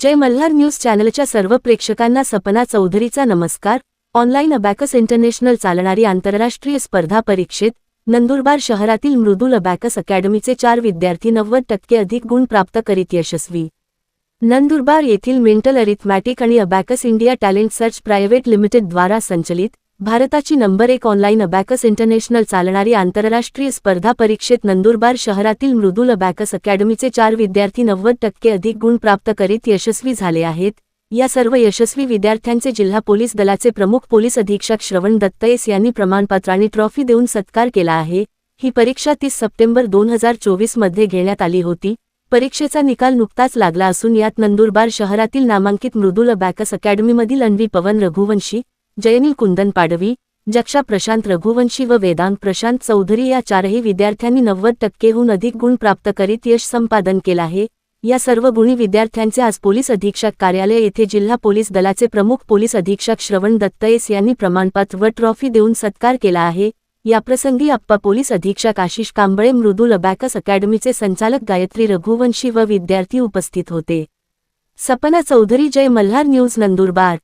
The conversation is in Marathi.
जय मल्हार न्यूज चॅनलच्या सर्व प्रेक्षकांना सपना चौधरीचा नमस्कार. ऑनलाईन अबॅकस इंटरनॅशनल चालणारी आंतरराष्ट्रीय स्पर्धा परीक्षेत नंदुरबार शहरातील मृदुल अबॅकस अकॅडमीचे चार विद्यार्थी नव्वद टक्के अधिक गुण प्राप्त करीत यशस्वी. नंदुरबार येथील मेंटल अरिथमॅटिक आणि abacus India talent search private limited द्वारा संचलित भारताची नंबर एक ऑनलाईन अबॅकस इंटरनॅशनल चालणारी आंतरराष्ट्रीय स्पर्धा परीक्षेत नंदुरबार शहरातील मृदुल अबॅकस अकॅडमीचे चार विद्यार्थी नव्वद टक्के अधिक गुण प्राप्त करीत यशस्वी झाले आहेत. या सर्व यशस्वी विद्यार्थ्यांचे जिल्हा पोलीस दलाचे प्रमुख पोलीस अधीक्षक श्रवण दत्तयस यांनी प्रमाणपत्र आणि ट्रॉफी देऊन सत्कार केला आहे. ही परीक्षा तीस सप्टेंबर दोन हजार चोवीसमध्ये घेण्यात आली होती. परीक्षेचा निकाल नुकताच लागला असून यात नंदुरबार शहरातील नामांकित मृदुल अबॅकस अकॅडमीमधील अन्वी पवन रघुवंशी जयनील कुंदन पाडवी जक्षा प्रशांत रघुवंशी व वेदांत प्रशांत चौधरी या चारही विद्यार्थ्यांनी नव्वद टक्केहून अधिक गुण प्राप्त करीत यश संपादन केलं आहे. या सर्व गुणी विद्यार्थ्यांचे आज पोलीस अधीक्षक कार्यालय येथे जिल्हा पोलीस दलाचे प्रमुख पोलीस अधीक्षक श्रवण दत्तयेस यांनी प्रमाणपत्र व ट्रॉफी देऊन सत्कार केला आहे. याप्रसंगी अप्पा पोलीस अधीक्षक आशिष कांबळे मृदुल अबॅकस अकॅडमीचे संचालक गायत्री रघुवंशी व विद्यार्थी उपस्थित होते. सपना चौधरी जय मल्हार न्यूज नंदुरबार.